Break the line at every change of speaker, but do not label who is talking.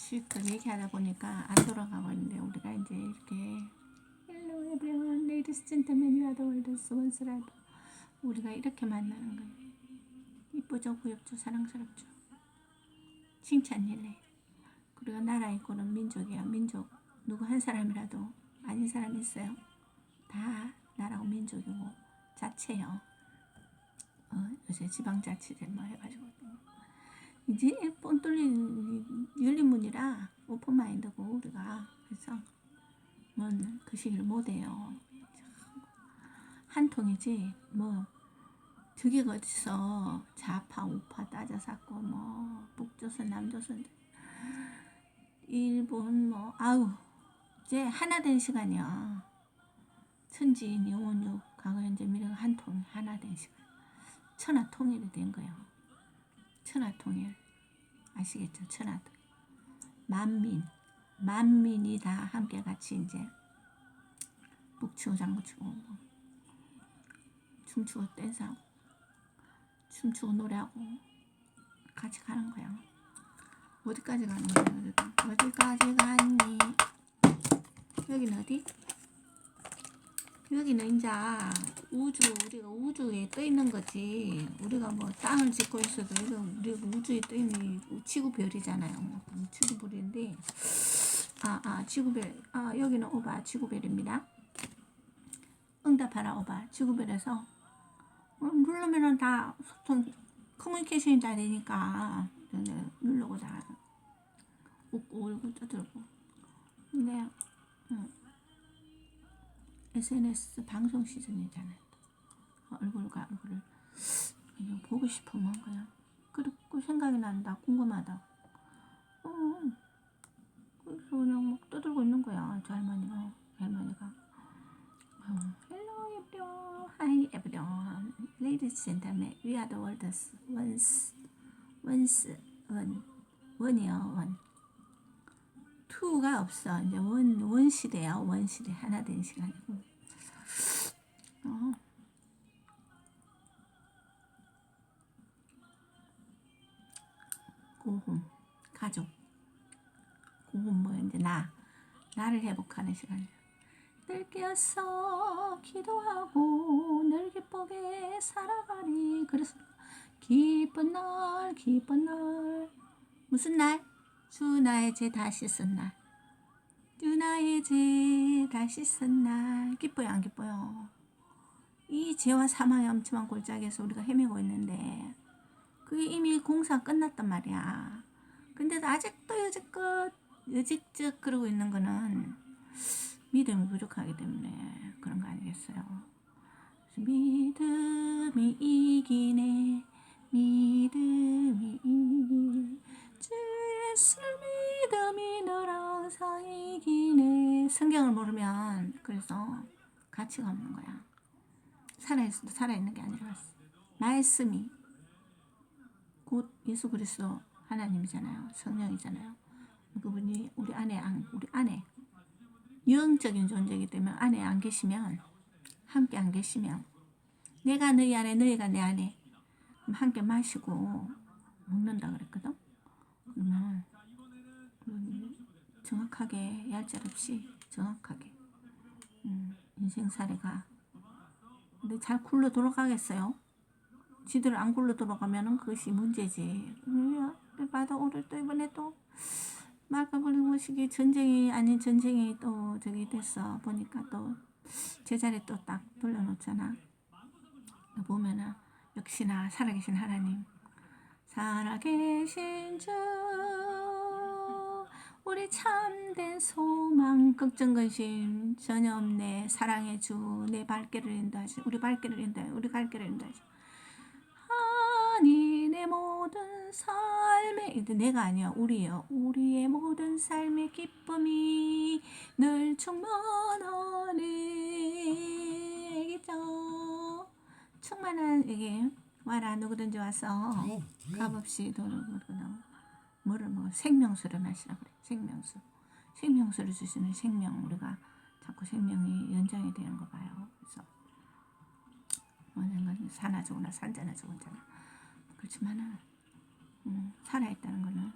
실컷 얘기하다 보니까 안 돌아가고 있는데 우리가 이제 이렇게 Hello everyone, ladies gentlemen, you are the world's once life. 우리가 이렇게 만나는 거예요. 이쁘죠, 귀엽죠, 사랑스럽죠. 칭찬일래. 그리고 나라 이고는 민족이야, 민족. 누구 한 사람이라도 아닌 사람 있어요? 다 나라고 민족이고 자체요. 어, 요새 지방자치제 뭐 해가지고 이제 뻔 뚫린 열린 문이라 오픈 마인드고 우리가 그래서 뭔그 시기를 못해요. 한 통이지 뭐 저게 어디서 좌파 우파 따져 샀고 뭐 북조선 남조선 일본 뭐 아우 이제 하나 된 시간이야. 천지인 영원육 과거 현재 미래가 한 통 하나 된 시간. 천하 통일이 된 거예요. 천하 통일 아시겠죠? 천하 통 만민 만민이 다 함께 같이 이제 북치고 장구치고 뭐 춤추고 댄스하고 춤추고 노래하고 같이 가는 거야. 어디까지 가는 거야? 어디까지 갔니? 여기는 어디? 여기는 이제 우주 우리가 우주에 떠 있는 거지. 우리가 뭐 땅을 짓고 있어도 이거 우리가 우주에 떠 있는 이 지구 별이잖아요. 뭐 지구 별인데 아아 지구별. 아 여기는 오바 지구별입니다. 응답하라 오바. 지구별에서. 어, 누르면은 다 소통 커뮤니케이션이 다 되니까 네, 누르고 다 웃고 울고 떠들고. 근데 음. SNS 방송 시즌이잖아요. 또. 얼굴과 얼굴을 그냥 보고 싶으면 그냥 그렇고 생각이 난다 궁금하다. 어, 그래서 그냥 막 떠들고 있는 거야 저 할머니가 할머니가. 어, Hello everyone, hi everyone, ladies and gentlemen, we are the world's once, once, one, 원이요 원. 투가 없어. 이제 원, 원 시대야. 원 시대. 하나 된 시간이고. 어. 고홈. 가족. 고홈 뭐 이제 나. 나를 회복하는 시간이야. 늘 깨어서 기도하고 늘 기쁘게 살아가리. 그래서 기쁜 날, 기쁜 날. 무슨 날? 주 나의 제 다시 쓴 날. 주 나의 제 다시 쓴 날. 기뻐요, 안 기뻐요? 이 죄와 사망의 엄침한 골짜기에서 우리가 헤매고 있는데, 그게 이미 공사 끝났단 말이야. 근데도 아직도 여지껏, 여직적 그러고 있는 거는 믿음이 부족하기 때문에 그런 거 아니겠어요? 믿음이 이기네, 믿음 이기네 성경을 모르면 그래서 가치가 없는 거야. 살아있어도 살아있는 게 아니라 말씀이 곧 예수 그리스도 하나님이잖아요. 성령이잖아요. 그분이 우리 안에 안, 우리 안에 영적인 존재이기 때문에 안에 안 계시면 함께 안 계시면 내가 너희 안에 너희가 내 안에 함께 마시고 먹는다 그랬거든? 그러면 음, 정확하게 얄짤 없이 정확하게 음, 인생살이가 근데 잘 굴러 돌아가겠어요? 지들 안 굴러 돌아가면은 그것이 문제지. 받아 오늘 또 이번에 또 말까불린 것이 전쟁이 아닌 전쟁이 또 저기 됐어 보니까 또 제자리 또 딱 돌려놓잖아. 보면은 역시나 살아계신 하나님 살아계신 주 우리 참된 소망. 걱정 근심 전혀 없네. 사랑의 주내 발길을 인도하시 우리 발길을 인도해. 우리 발길을 인도하시 아니 내 모든 삶의 내가 아니야. 우리요 우리의 모든 삶의 기쁨이 늘 충만하네. 알겠죠? 충만한 이게 와라. 누구든지 와서 값없이 돈을 벌거나 뭐를 뭐 생명수를 마시라 그래. 생명수. 생명수를 주시는 생명 우리가 자꾸 생명이 연장이 되는 거 봐요. 그래서 언젠가 사나 죽으나 산자나 죽은잖아. 그렇지만은 음, 살아 있다는 거는